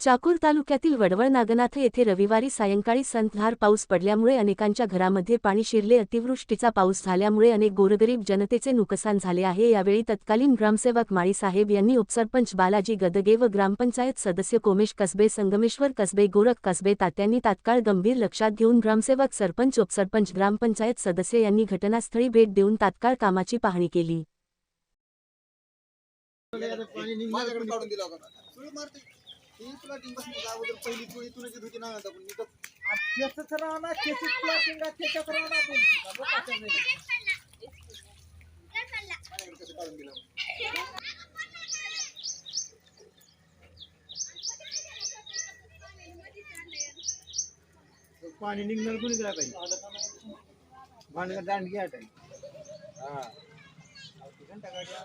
चाकूर तालुक्यातील वडवळ नागनाथ येथे रविवारी सायंकाळी संतधार पाऊस पडल्यामुळे अनेकांच्या घरामध्ये पाणी शिरले. अतिवृष्टीचा पाऊस झाल्यामुळे अनेक गोरगरीब जनतेचे नुकसान झाले आहे. यावेळी तत्कालीन ग्रामसेवक माळीसाहेब यांनी उपसरपंच बालाजी गदगे व ग्रामपंचायत सदस्य कोमेश कसबे संगमेश्वर कसबे गोरख कसबे तात्यांनी तात्काळ गंभीर लक्षात घेऊन ग्रामसेवक सरपंच उपसरपंच ग्रामपंचायत सदस्य यांनी घटनास्थळी भेट देऊन तात्काळ कामाची पाहणी केली. ही बसली का अगोदर पहिली तुला जी होती ना आता पण निघत त्याच राहणार त्याचीच प्लॉटिंग त्याच्यात राहणार बोलती का? लोकांच्या घरी. माझ्याकडे कसं काढून दिलं पाणी निघणार कोणी दिला पाहिजे भांडगा दांड घ्या हा घंटा गाड्या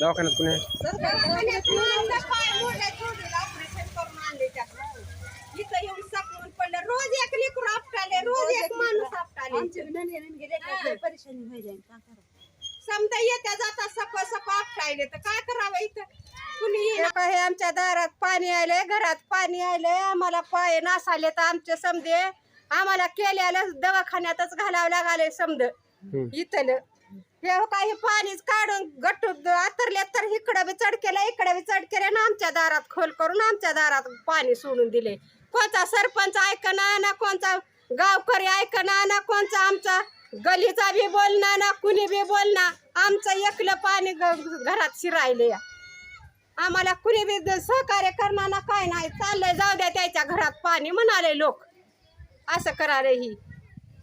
दवाखान्यात कुणी रोज एक लेकरू आपटाले रोज एक माणूस आपटाले समजा येत्या जाता सप सप आपटायले तर काय करावं इथं कुणी हे आमच्या दारात पाणी आलंय घरात पाणी आलंय. आम्हाला पाय नासाले तर आमचे समजे. आम्हाला केल्याला दवाखान्यातच घालावं लागाले समज इथलं. हे हो काही पाणीच काढून गट्टू आतरले तर इकडं बी चढकेला इकडे बी चढकेलं ना आमच्या दारात खोल करून आमच्या दारात पाणी सोडून दिले. कोणचा सरपंच ऐकना ना कोणचा गावकरी ऐकना ना कोणचा आमचा गलीचा बी बोलना ना कुणी बी बोलना आमचं एकलं पाणी ग- घरात शिरायले. आम्हाला कुणी बी सहकार्य करणार ना काय नाही चाललंय जाऊ द्या त्याच्या घरात पाणी म्हणाले लोक. असं करायला ही.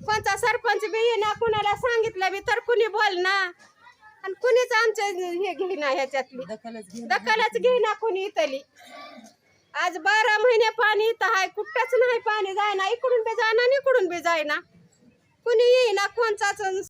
कोणता सरपंच बी येईना कुणाला सांगितलं बी तर कुणी बोलना आणि कुणीच आमचं हे घेईना ह्याच्यातली. दखलच घेईना. कुणी इथली. आज बारा महिने पाणी इथं आहे कुठंच नाही पाणी जायना इकडून बी जायना आणि इकडून बी जायना. कुणी येईना कोणचाच